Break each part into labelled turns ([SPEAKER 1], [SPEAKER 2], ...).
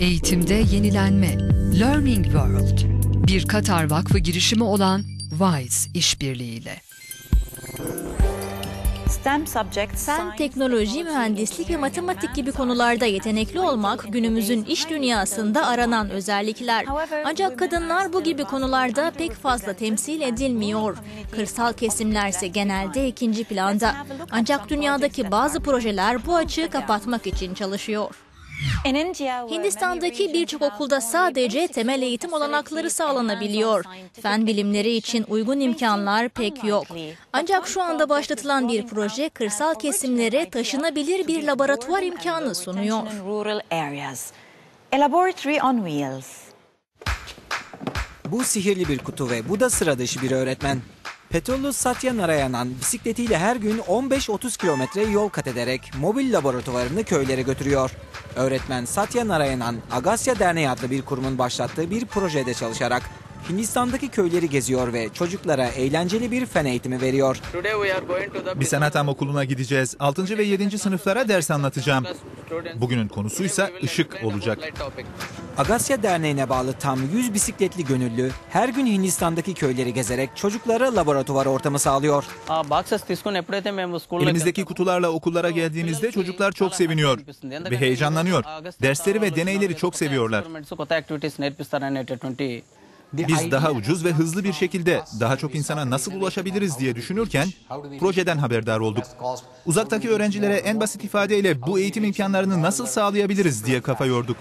[SPEAKER 1] Eğitimde yenilenme. Learning World. Bir Katar Vakfı girişimi olan WISE işbirliğiyle.
[SPEAKER 2] Fen, teknoloji, mühendislik ve matematik gibi konularda yetenekli olmak günümüzün iş dünyasında aranan özellikler. Ancak kadınlar bu gibi konularda pek fazla temsil edilmiyor. Kırsal kesimlerse genelde ikinci planda. Ancak dünyadaki bazı projeler bu açığı kapatmak için çalışıyor. Hindistan'daki birçok okulda sadece temel eğitim olanakları sağlanabiliyor. Fen bilimleri için uygun imkanlar pek yok. Ancak şu anda başlatılan bir proje kırsal kesimlere taşınabilir bir laboratuvar imkanı sunuyor.
[SPEAKER 3] Bu sihirli bir kutu ve bu da sıra dışı bir öğretmen. Petrolü Satya Narayanan bisikletiyle her gün 15-30 kilometre yol kat ederek mobil laboratuvarını köylere götürüyor. Öğretmen Satya Narayanan, Agasya Derneği adlı bir kurumun başlattığı bir projede çalışarak Hindistan'daki köyleri geziyor ve çocuklara eğlenceli bir fen eğitimi veriyor.
[SPEAKER 4] Bir sanatam okuluna gideceğiz. 6. ve 7. sınıflara ders anlatacağım. Bugünün konusuysa ışık olacak.
[SPEAKER 3] Agasya Derneği'ne bağlı tam 100 bisikletli gönüllü her gün Hindistan'daki köyleri gezerek çocuklara laboratuvar ortamı sağlıyor.
[SPEAKER 4] Elimizdeki kutularla okullara geldiğimizde çocuklar çok seviniyor ve heyecanlanıyor. Dersleri ve deneyleri çok seviyorlar. Biz daha ucuz ve hızlı bir şekilde daha çok insana nasıl ulaşabiliriz diye düşünürken projeden haberdar olduk. Uzaktaki öğrencilere en basit ifadeyle bu eğitim imkanlarını nasıl sağlayabiliriz diye kafa yorduk.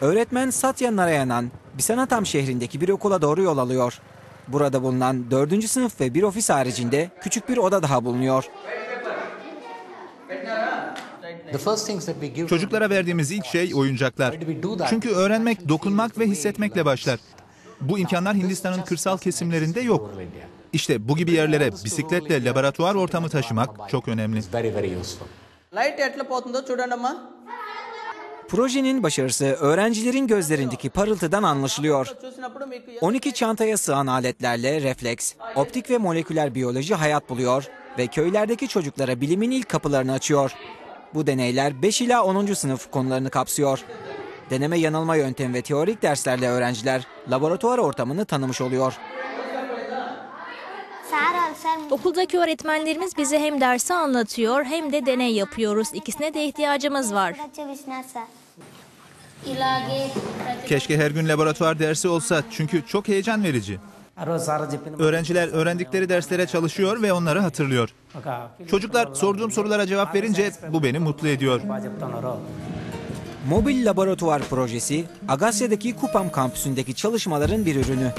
[SPEAKER 3] Öğretmen Satya Narayanan, Bisanatam şehrindeki bir okula doğru yol alıyor. Burada bulunan 4. sınıf ve bir ofis haricinde küçük bir oda daha bulunuyor.
[SPEAKER 4] Çocuklara verdiğimiz ilk şey oyuncaklar. Çünkü öğrenmek dokunmak ve hissetmekle başlar. Bu imkanlar Hindistan'ın kırsal kesimlerinde yok. İşte bu gibi yerlere bisikletle laboratuvar ortamı taşımak çok önemli.
[SPEAKER 3] Projenin başarısı öğrencilerin gözlerindeki parıltıdan anlaşılıyor. 12 çantaya sığan aletlerle refleks, optik ve moleküler biyoloji hayat buluyor ve köylerdeki çocuklara bilimin ilk kapılarını açıyor. Bu deneyler 5 ila 10. sınıf konularını kapsıyor. Deneme yanılma yöntemi ve teorik derslerle öğrenciler laboratuvar ortamını tanımış oluyor.
[SPEAKER 2] Okuldaki öğretmenlerimiz bize hem dersi anlatıyor hem de deney yapıyoruz. İkisine de ihtiyacımız var.
[SPEAKER 4] Keşke her gün laboratuvar dersi olsa çünkü çok heyecan verici. Öğrenciler öğrendikleri derslere çalışıyor ve onları hatırlıyor. Çocuklar sorduğum sorulara cevap verince bu beni mutlu ediyor.
[SPEAKER 3] Mobil laboratuvar projesi Agasya'daki Kupam kampüsündeki çalışmaların bir ürünü.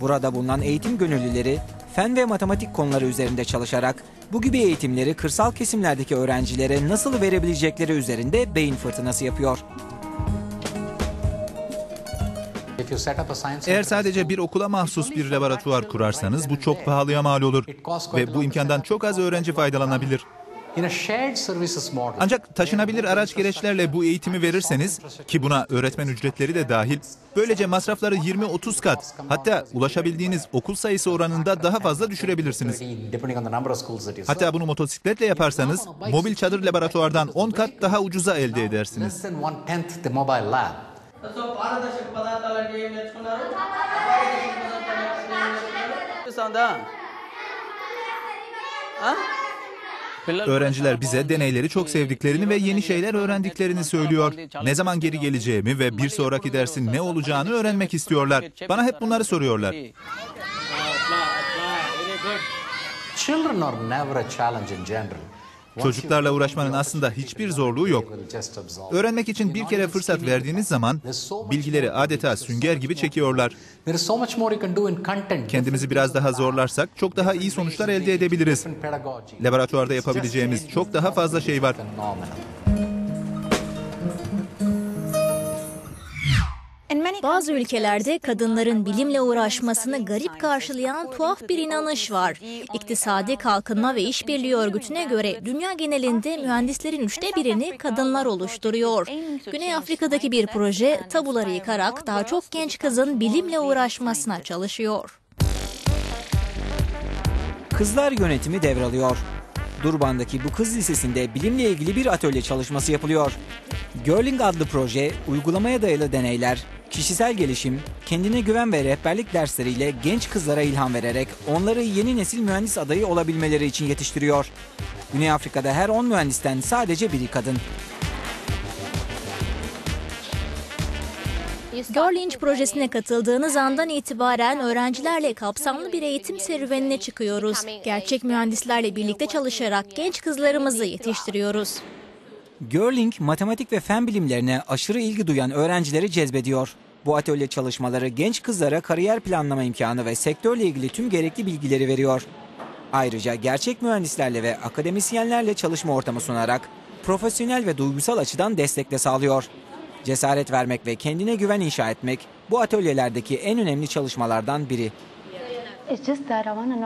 [SPEAKER 3] Burada bulunan eğitim gönüllüleri fen ve matematik konuları üzerinde çalışarak bu gibi eğitimleri kırsal kesimlerdeki öğrencilere nasıl verebilecekleri üzerinde beyin fırtınası yapıyor.
[SPEAKER 4] Eğer sadece bir okula mahsus bir laboratuvar kurarsanız bu çok pahalıya mal olur ve bu imkandan çok az öğrenci faydalanabilir. Ancak taşınabilir araç gereçlerle bu eğitimi verirseniz ki buna öğretmen ücretleri de dahil böylece masrafları 20-30 kat hatta ulaşabildiğiniz okul sayısı oranında daha fazla düşürebilirsiniz. Hatta bunu motosikletle yaparsanız mobil çadır laboratuvardan 10 kat daha ucuza elde edersiniz.
[SPEAKER 5] So
[SPEAKER 4] Öğrenciler bize deneyleri çok sevdiklerini ve yeni şeyler öğrendiklerini söylüyor. Ne zaman geri geleceğimi ve bir sonraki dersin ne olacağını öğrenmek istiyorlar. Bana hep bunları soruyorlar.
[SPEAKER 6] Children are never challenge in general.
[SPEAKER 4] Çocuklarla uğraşmanın aslında hiçbir zorluğu yok. Öğrenmek için bir kere fırsat verdiğiniz zaman bilgileri adeta sünger gibi çekiyorlar. Kendimizi biraz daha zorlarsak çok daha iyi sonuçlar elde edebiliriz. Laboratuvarda yapabileceğimiz çok daha fazla şey var.
[SPEAKER 2] Bazı ülkelerde kadınların bilimle uğraşmasını garip karşılayan tuhaf bir inanış var. İktisadi Kalkınma ve İşbirliği Örgütü'ne göre dünya genelinde mühendislerin üçte birini kadınlar oluşturuyor. Güney Afrika'daki bir proje tabuları yıkarak daha çok genç kızın bilimle uğraşmasına çalışıyor.
[SPEAKER 3] Kızlar yönetimi devralıyor. Durban'daki bu kız lisesinde bilimle ilgili bir atölye çalışması yapılıyor. Girling adlı proje, uygulamaya dayalı deneyler, kişisel gelişim, kendine güven ve rehberlik dersleriyle genç kızlara ilham vererek onları yeni nesil mühendis adayı olabilmeleri için yetiştiriyor. Güney Afrika'da her 10 mühendisten sadece biri kadın.
[SPEAKER 2] Girlinch projesine katıldığınız andan itibaren öğrencilerle kapsamlı bir eğitim serüvenine çıkıyoruz. Gerçek mühendislerle birlikte çalışarak genç kızlarımızı yetiştiriyoruz.
[SPEAKER 3] Girling, matematik ve fen bilimlerine aşırı ilgi duyan öğrencileri cezbediyor. Bu atölye çalışmaları genç kızlara kariyer planlama imkanı ve sektörle ilgili tüm gerekli bilgileri veriyor. Ayrıca gerçek mühendislerle ve akademisyenlerle çalışma ortamı sunarak profesyonel ve duygusal açıdan destek de sağlıyor. Cesaret vermek ve kendine güven inşa etmek bu atölyelerdeki en önemli çalışmalardan biri.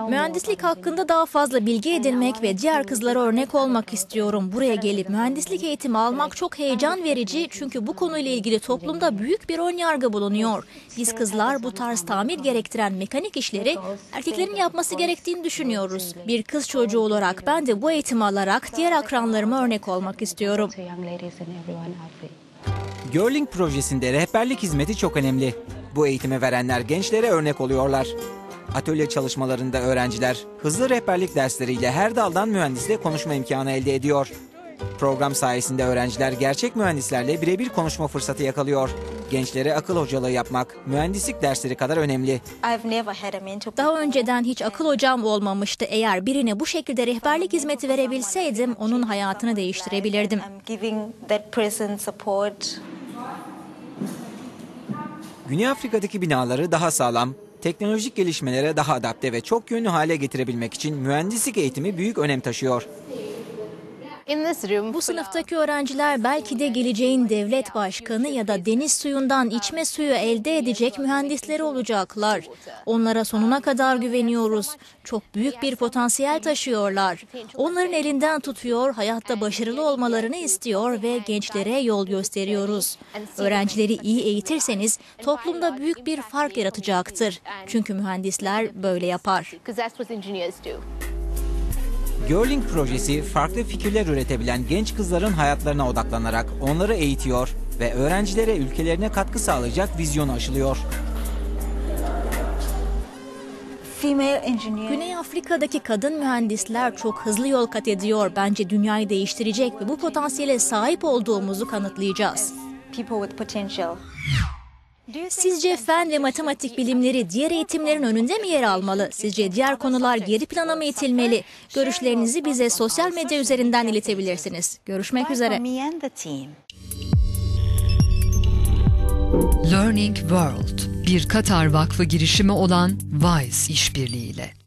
[SPEAKER 2] Mühendislik hakkında daha fazla bilgi edinmek ve diğer kızlara örnek olmak istiyorum. Buraya gelip mühendislik eğitimi almak çok heyecan verici çünkü bu konuyla ilgili toplumda büyük bir önyargı bulunuyor. Biz kızlar bu tarz tamir gerektiren mekanik işleri erkeklerin yapması gerektiğini düşünüyoruz. Bir kız çocuğu olarak ben de bu eğitimi alarak diğer akranlarıma örnek olmak istiyorum.
[SPEAKER 3] Girling projesinde rehberlik hizmeti çok önemli. Bu eğitimi verenler gençlere örnek oluyorlar. Atölye çalışmalarında öğrenciler hızlı rehberlik dersleriyle her daldan mühendisle konuşma imkanı elde ediyor. Program sayesinde öğrenciler gerçek mühendislerle birebir konuşma fırsatı yakalıyor. Gençlere akıl hocalığı yapmak mühendislik dersleri kadar önemli.
[SPEAKER 2] Daha önceden hiç akıl hocam olmamıştı. Eğer birine bu şekilde rehberlik hizmeti verebilseydim onun hayatını değiştirebilirdim.
[SPEAKER 3] Güney Afrika'daki binaları daha sağlam, teknolojik gelişmelere daha adapte ve çok yönlü hale getirebilmek için mühendislik eğitimi büyük önem taşıyor.
[SPEAKER 2] Bu sınıftaki öğrenciler belki de geleceğin devlet başkanı ya da deniz suyundan içme suyu elde edecek mühendisleri olacaklar. Onlara sonuna kadar güveniyoruz. Çok büyük bir potansiyel taşıyorlar. Onların elinden tutuyor, hayatta başarılı olmalarını istiyor ve gençlere yol gösteriyoruz. Öğrencileri iyi eğitirseniz toplumda büyük bir fark yaratacaktır. Çünkü mühendisler böyle yapar.
[SPEAKER 3] Girling projesi farklı fikirler üretebilen genç kızların hayatlarına odaklanarak onları eğitiyor ve öğrencilere ülkelerine katkı sağlayacak vizyonu aşılıyor.
[SPEAKER 2] Güney Afrika'daki kadın mühendisler çok hızlı yol kat ediyor. Bence dünyayı değiştirecek ve bu potansiyele sahip olduğumuzu kanıtlayacağız. Sizce fen ve matematik bilimleri diğer eğitimlerin önünde mi yer almalı? Sizce diğer konular geri plana mı itilmeli? Görüşlerinizi bize sosyal medya üzerinden iletebilirsiniz. Görüşmek üzere.
[SPEAKER 1] Learning World, bir Katar Vakfı girişimi olan WISE işbirliğiyle.